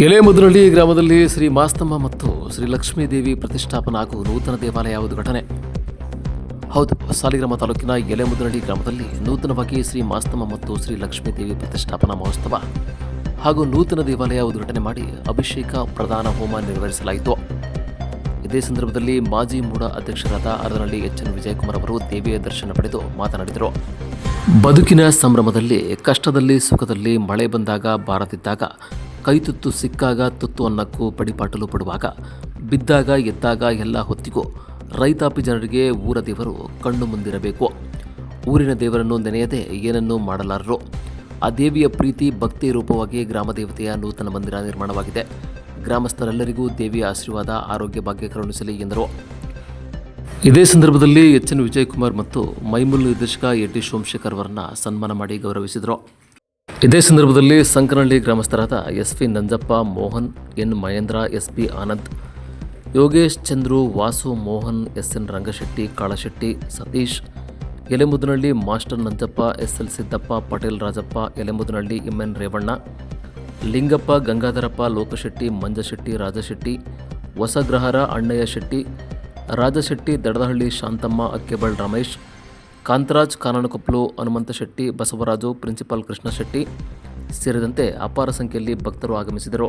ಗೆಲೆಮುದ್ರಳ್ಳಿ ಗ್ರಾಮದಲ್ಲಿ ಶ್ರೀ ಮಾಸ್ತಮ್ಮ ಮತ್ತು ಶ್ರೀ ಲಕ್ಷ್ಮೀ ದೇವಿ ಪ್ರತಿಷ್ಠಾಪನಾ ಹಾಗೂ ನೂತನ ದೇವಾಲಯ ಉದ್ಘಾಟನೆ ಹೌದು ಸಾಲಿಗ್ರಾಮ ತಾಲೂಕಿನ ಎಲೆಮುದ್ರಳ್ಳಿ ಗ್ರಾಮದಲ್ಲಿ ನೂತನವಾಗಿ ಶ್ರೀ ಮಾಸ್ತಮ್ಮ ಮತ್ತು ಶ್ರೀ ಲಕ್ಷ್ಮೀ ದೇವಿ ಪ್ರತಿಷ್ಠಾಪನಾ ಮಹೋತ್ಸವ ಹಾಗೂ ನೂತನ ದೇವಾಲಯ ಉದ್ಘಾಟನೆ ಮಾಡಿ ಅಭಿಷೇಕ ಪ್ರಧಾನ ಹೋಮ ನೆರವೇರಿಸಲಾಯಿತು. ಇದೇ ಸಂದರ್ಭದಲ್ಲಿ ಮಾಜಿ ಮೂಡ ಅಧ್ಯಕ್ಷರಾದ ಅರದನಹಳ್ಳಿ ಎಚ್ ಎನ್ ವಿಜಯಕುಮಾರ್ ಅವರು ದೇವಿಯ ದರ್ಶನ ಪಡೆದು ಮಾತನಾಡಿದರು. ಬದುಕಿನ ಸಂಭ್ರಮದಲ್ಲಿ, ಕಷ್ಟದಲ್ಲಿ, ಸುಖದಲ್ಲಿ ಮಳೆ ಬಂದಾಗ ಬಾರದಿದ್ದಾಗ ಕೈತುತ್ತು ಸಿಕ್ಕಾಗ ತುತ್ತು ಅನ್ನಕ್ಕೂ ಪಡಿಪಾಟಲು ಪಡುವಾಗ, ಬಿದ್ದಾಗ ಎದ್ದಾಗ ಎಲ್ಲ ಹೊತ್ತಿಗೂ ರೈತಾಪಿ ಜನರಿಗೆ ಊರ ದೇವರು ಕಣ್ಣು ಮುಂದಿರಬೇಕು. ಊರಿನ ದೇವರನ್ನು ನೆನೆಯದೆ ಏನನ್ನೂ ಮಾಡಲಾರರು. ಆ ದೇವಿಯ ಪ್ರೀತಿ ಭಕ್ತಿ ರೂಪವಾಗಿ ಗ್ರಾಮ ದೇವತೆಯ ನೂತನ ಮಂದಿರ ನಿರ್ಮಾಣವಾಗಿದೆ. ಗ್ರಾಮಸ್ಥರೆಲ್ಲರಿಗೂ ದೇವಿಯ ಆಶೀರ್ವಾದ, ಆರೋಗ್ಯ ಭಾಗ್ಯ ಕರುಣಿಸಲಿ ಎಂದರು. ಇದೇ ಸಂದರ್ಭದಲ್ಲಿ ಎಚ್ ಎನ್ ವಿಜಯಕುಮಾರ್ ಮತ್ತು ಮೈಮೂಲ್ ನಿರ್ದೇಶಕ ಎ ಟಿ ಸೋಮಶೇಖರ್ ಅವರನ್ನ ಸನ್ಮಾನ ಮಾಡಿ ಗೌರವಿಸಿದರು. ಇದೇ ಸಂದರ್ಭದಲ್ಲಿ Sankanahalli ಗ್ರಾಮಸ್ಥರಾದ S P Nanjappa, Mohan N Mahendra S P Anand, Yogesh Chandru, Vasu Mohan S N Rangashetty, Kalashetty, Satish Elemudanahalli master Nanjappa S L Siddappa, Patel Rajappa Elemudanahalli N Revanna, Lingappa Gangadharappa, Lokashetty, Manjashetty, Rajashetty, Hosagrahara Annaiah Shetty, Rajashetty, Dadadahalli Shanthamma, Akkebal Ramesh Kantharaj Kananakoppalu Hanumantha Shetty Basavaraju principal Krishna Shetty ಸೇರಿದಂತೆ ಅಪಾರ ಸಂಖ್ಯೆಯಲ್ಲಿ ಭಕ್ತರು ಆಗಮಿಸಿದರು.